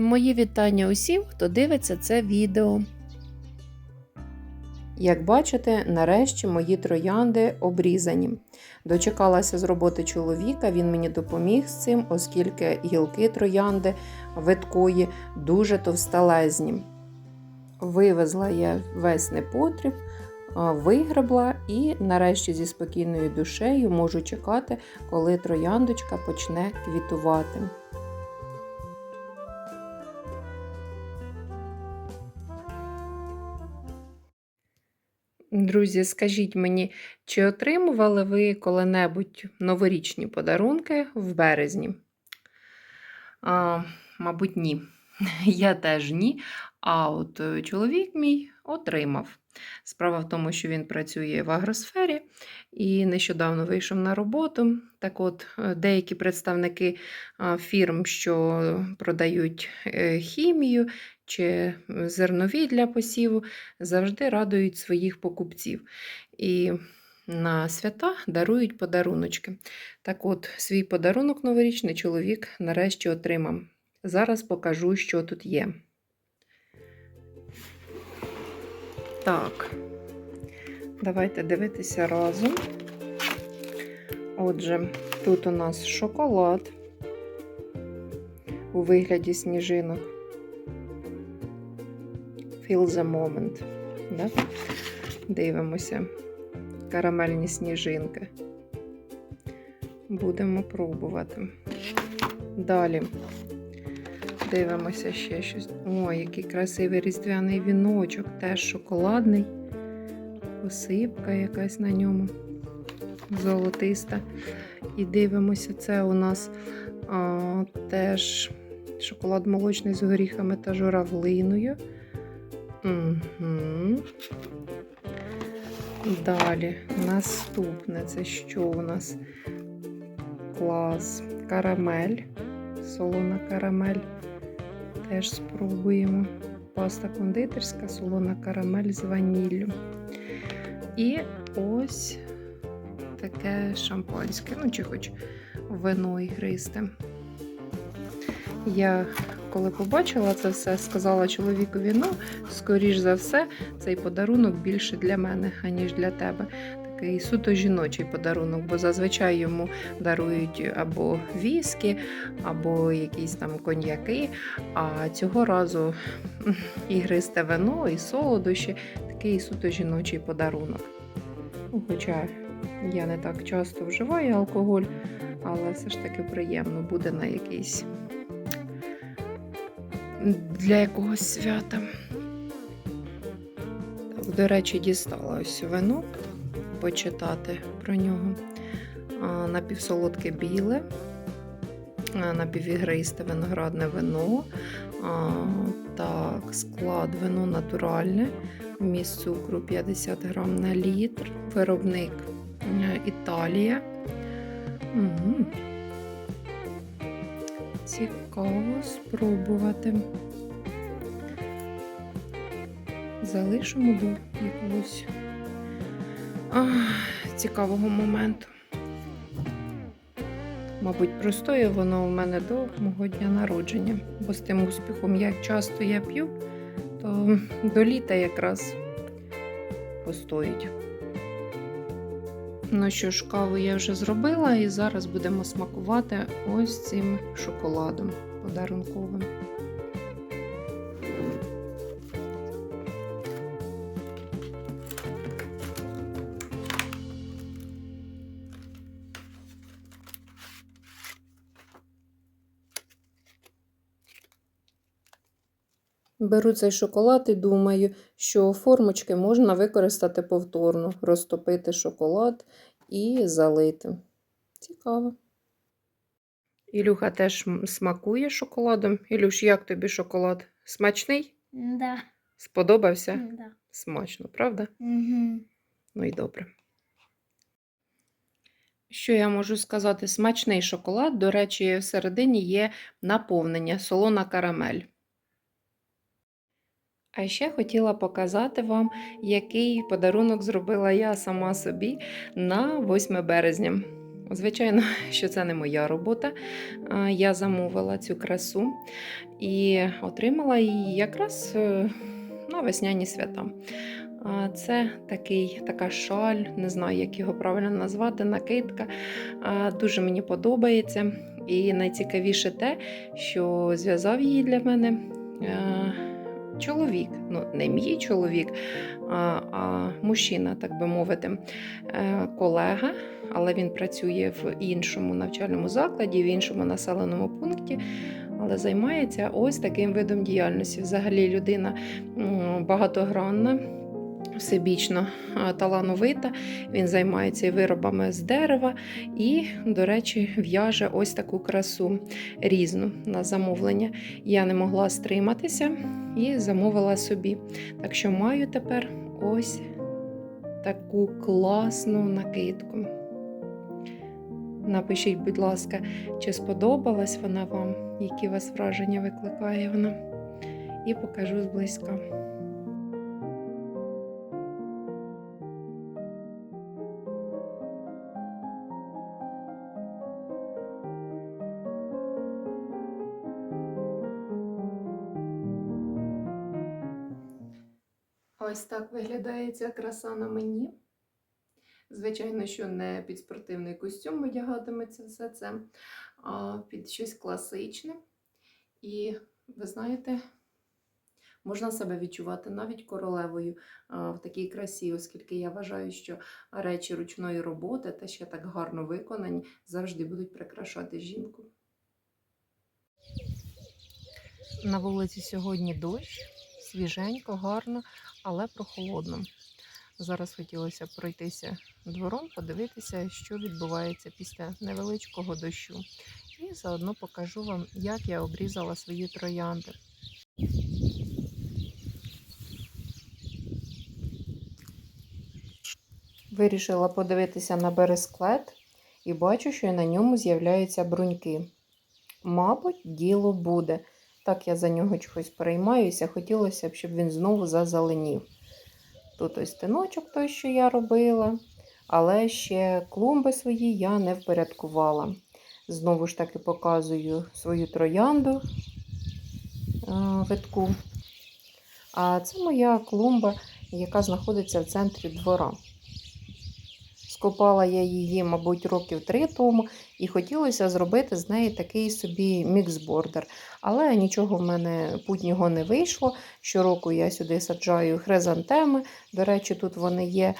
Мої вітання усім, хто дивиться це відео. Як бачите, нарешті мої троянди обрізані. Дочекалася з роботи чоловіка, він мені допоміг з цим, оскільки гілки троянди виткої дуже товсталезні. Вивезла я весь непотріб, вигребла і нарешті зі спокійною душею можу чекати, коли трояндочка почне квітувати. Друзі, скажіть мені, чи отримували ви коли-небудь новорічні подарунки в березні? А, мабуть, ні. Я теж ні. А от е, чоловік мій отримав. Справа в тому, що він працює в агросфері і нещодавно вийшов на роботу. Так от, е, деякі представники фірм, що продають е, хімію чи зернові для посіву, завжди радують своїх покупців. І на свята дарують подаруночки. Так от, свій подарунок новорічний чоловік нарешті отримав. Зараз покажу, що тут є. Так, давайте дивитися разом. Отже, тут у нас шоколад у вигляді сніжинок. Feel the moment. Да? Дивимося. Карамельні сніжинки. Будемо пробувати. Далі. Дивимося ще щось. Ой, який красивий різдвяний віночок, теж шоколадний. Посипка якась на ньому золотиста. І дивимося, це у нас а, теж шоколад молочний з горіхами та журавлиною. Угу. Далі, наступне це що у нас? Клас, карамель, солона карамель. Теж спробуємо. Паста кондитерська, солона карамель з ваніллю. І ось таке шампанське, ну чи хоч вино ігристе. Я коли побачила це все, сказала чоловікові: ну, скоріш за все, цей подарунок більше для мене, аніж для тебе. Такий суто жіночий подарунок, бо зазвичай йому дарують або віскі, або якісь там коньяки. А цього разу ігристе вино і солодощі такий суто жіночий подарунок. Ну, Хоча я не так часто вживаю алкоголь, але все ж таки приємно буде на якийсь для якогось свята. До речі, дістала ось вино почитати про нього. Напівсолодке біле, напівігристе виноградне вино. Так, склад вино натуральне, вміст цукру 50 грам на літр, виробник е, Італія. Угу. Цікаво спробувати. Залишимо до якогось ах, цікавого моменту. Мабуть, простоє воно у мене до мого дня народження, бо з тим успіхом, як часто я п'ю, то до літа якраз постоїть. Ну що ж, каву я вже зробила, і зараз будемо смакувати ось цим шоколадом подарунковим. Беру цей шоколад і думаю, що формочки можна використати повторно, розтопити шоколад і залити. Цікаво. Ілюха теж смакує шоколадом. Ілюш, як тобі шоколад? Смачний? Да. Сподобався? Да. Смачно, правда? Угу. Ну і добре. Що я можу сказати? Смачний шоколад. До речі, всередині є наповнення, солона карамель. А ще хотіла показати вам, який подарунок зробила я сама собі на 8 березня. Звичайно, що це не моя робота. Я замовила цю красу і отримала її якраз е, на весняні свята. Це такий, така шаль, не знаю, як його правильно назвати, накидка. Дуже мені подобається. І найцікавіше те, що зв'язав її для мене е, чоловік. Ну, не мій чоловік, а, а мужчина, так би мовити, е, колега, але він працює в іншому навчальному закладі, в іншому населеному пункті. Але займається ось таким видом діяльності. Взагалі людина багатогранна, всебічно талановита. Він займається виробами з дерева і, до речі, в'яже ось таку красу різну на замовлення. Я не могла стриматися і замовила собі. Так що маю тепер ось таку класну накидку. Напишіть, будь ласка, чи сподобалась вона вам, які у вас враження викликає вона. І покажу зблизька. Ось так виглядає ця краса на мені. Звичайно, що не під спортивний костюм одягатиметься все це, а під щось класичне. І ви знаєте, можна себе відчувати навіть королевою в такій красі, оскільки я вважаю, що речі ручної роботи та ще так гарно виконані, завжди будуть прикрашати жінку. На вулиці сьогодні дощ, свіженько, гарно, але прохолодно. Зараз хотілося пройтися двором, подивитися, що відбувається після невеличкого дощу. І заодно покажу вам, як я обрізала свої троянди. Вирішила подивитися на бересклет і бачу, що на ньому з'являються бруньки. Мабуть, діло буде. Так я за нього чогось переймаюся, хотілося б, щоб він знову зазеленів. Тут ось тиночок той, що я робила, але ще клумби свої я не впорядкувала. Знову ж таки показую свою троянду витку. А це моя клумба, яка знаходиться в центрі двора. Скопала я її, мабуть, років три тому, і хотілося зробити з неї такий собі міксбордер. Але нічого в мене путнього не вийшло. Щороку я сюди саджаю хризантеми. До речі, тут вони є.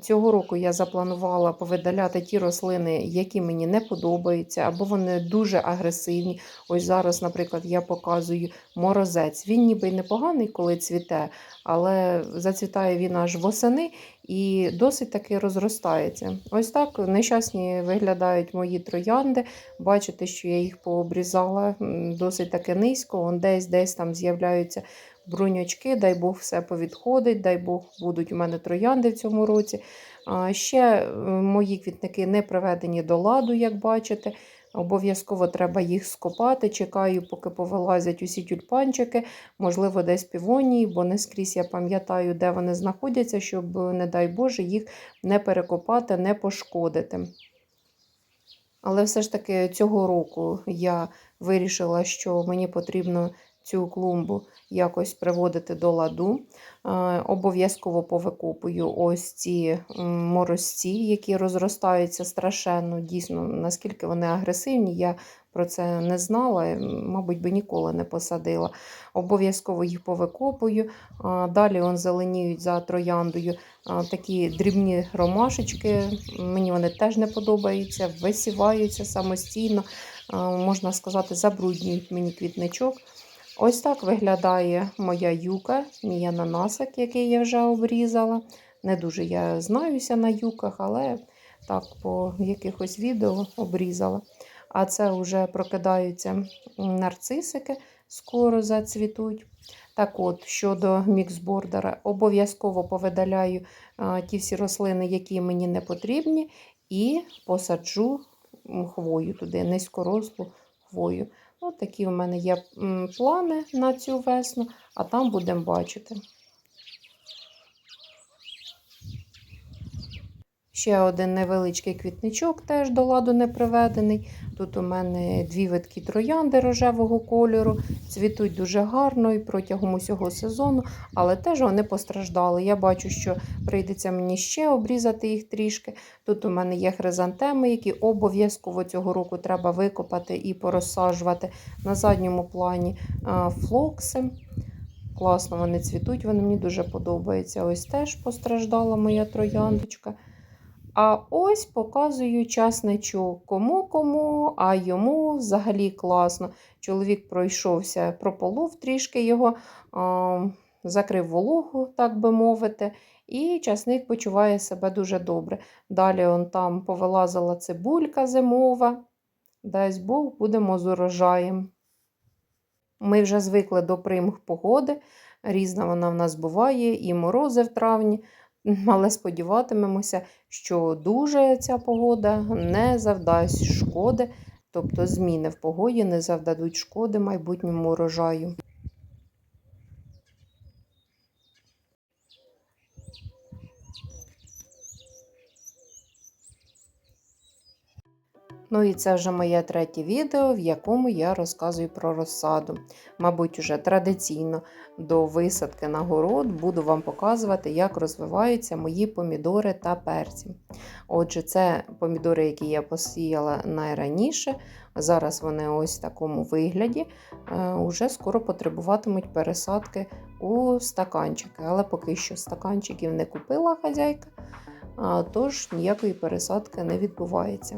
Цього року я запланувала повидаляти ті рослини, які мені не подобаються, або вони дуже агресивні. Ось зараз, наприклад, я показую морозець. Він ніби непоганий, коли цвіте, але зацвітає він аж восени і досить таки розростається. Ось так нещасні виглядають мої троянди. Бачите, що я їх пообрізала досить таки низько, Вон десь десь там з'являються бруньочки, дай Бог все повідходить, дай Бог будуть у мене троянди в цьому році. А ще мої квітники не приведені до ладу, як бачите. Обов'язково треба їх скопати. Чекаю, поки повилазять усі тюльпанчики, можливо, десь півонії, бо не скрізь я пам'ятаю, де вони знаходяться, щоб, не дай Боже, їх не перекопати, не пошкодити. Але все ж таки цього року я вирішила, що мені потрібно цю клумбу якось приводити до ладу. Обов'язково повикопую ось ці морозці, які розростаються страшенно. Дійсно, наскільки вони агресивні, я про це не знала, мабуть, би ніколи не посадила. Обов'язково їх повикопую. Далі он зеленіють за трояндою такі дрібні ромашечки. Мені вони теж не подобаються, висіваються самостійно, можна сказати, забруднюють мені квітничок. Ось так виглядає моя юка, мій ананасик, який я вже обрізала. Не дуже я знаюся на юках, але так по якихось відео обрізала. А це вже прокидаються нарцисики, скоро зацвітуть. Так от, щодо міксбордера, обов'язково повидаляю ті всі рослини, які мені не потрібні, і посаджу хвою туди, низькорослу хвою. Ось такі у мене є плани на цю весну, а там будемо бачити. Ще один невеличкий квітничок теж до ладу не приведений. Тут у мене дві витки троянди рожевого кольору, цвітуть дуже гарно і протягом усього сезону, але теж вони постраждали. Я бачу, що прийдеться мені ще обрізати їх трішки. Тут у мене є хризантеми, які обов'язково цього року треба викопати і порозсаджувати. На задньому плані флокси. Класно вони цвітуть, вони мені дуже подобаються. Ось теж постраждала моя трояндочка. А ось показую часничок. Кому-кому, а йому взагалі класно. Чоловік пройшовся, прополов трішки його, а, закрив вологу, так би мовити, і часник почуває себе дуже добре. Далі он там повилазила цибулька зимова. Дасть Бог, будемо з урожаєм. Ми вже звикли до примх погоди. Різна вона в нас буває, і морози в травні. Але сподіватимемося, що дуже ця погода не завдасть шкоди, тобто зміни в погоді не завдадуть шкоди майбутньому урожаю. Ну і це вже моє третє відео, в якому я розказую про розсаду. Мабуть, уже традиційно до висадки на город буду вам показувати, як розвиваються мої помідори та перці. Отже, це помідори, які я посіяла найраніше. Зараз вони ось в такому вигляді. Е, Уже скоро потребуватимуть пересадки у стаканчики. Але поки що стаканчиків не купила хазяйка, тож ніякої пересадки не відбувається.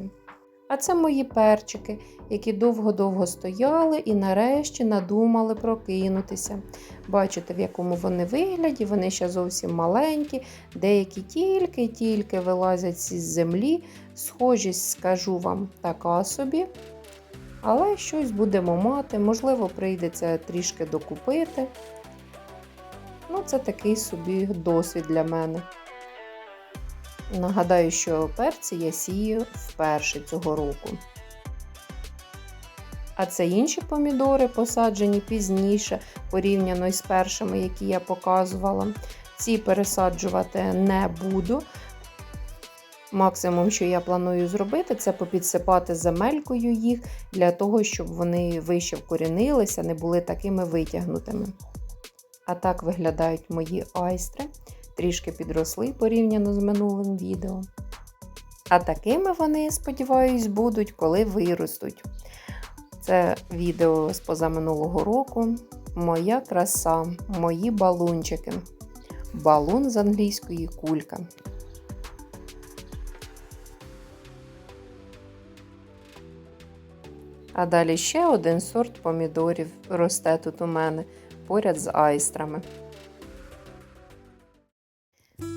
А це мої перчики, які довго-довго стояли і нарешті надумали прокинутися. Бачите, в якому вони вигляді, вони ще зовсім маленькі, деякі тільки-тільки вилазять з землі. Схожість, скажу вам, така собі. Але щось будемо мати, можливо, прийдеться трішки докупити. Ну, це такий собі досвід для мене. Нагадаю, що перці я сію вперше цього року. А це інші помідори, посаджені пізніше, порівняно із першими, які я показувала. Ці пересаджувати не буду. Максимум, що я планую зробити, це попідсипати земелькою їх для того, щоб вони вище вкорінилися, не були такими витягнутими. А так виглядають мої айстри трішки підросли порівняно з минулим відео. А такими вони, сподіваюсь, будуть, коли виростуть. Це відео з позаминулого року. Моя краса, мої балунчики. Балун з англійської кулька. А далі ще один сорт помідорів росте тут у мене поряд з айстрами.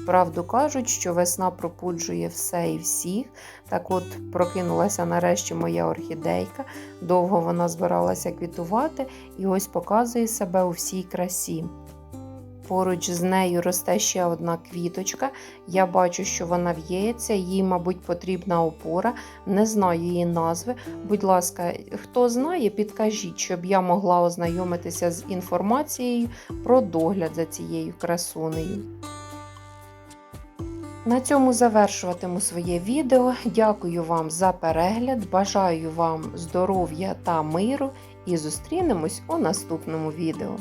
Правду кажуть, що весна пропуджує все і всіх. Так от прокинулася нарешті моя орхідейка, довго вона збиралася квітувати і ось показує себе у всій красі. Поруч з нею росте ще одна квіточка. Я бачу, що вона в'ється, їй, мабуть, потрібна опора. Не знаю її назви. Будь ласка, хто знає, підкажіть, щоб я могла ознайомитися з інформацією про догляд за цією красунею. На цьому завершуватиму своє відео. Дякую вам за перегляд, бажаю вам здоров'я та миру і зустрінемось у наступному відео.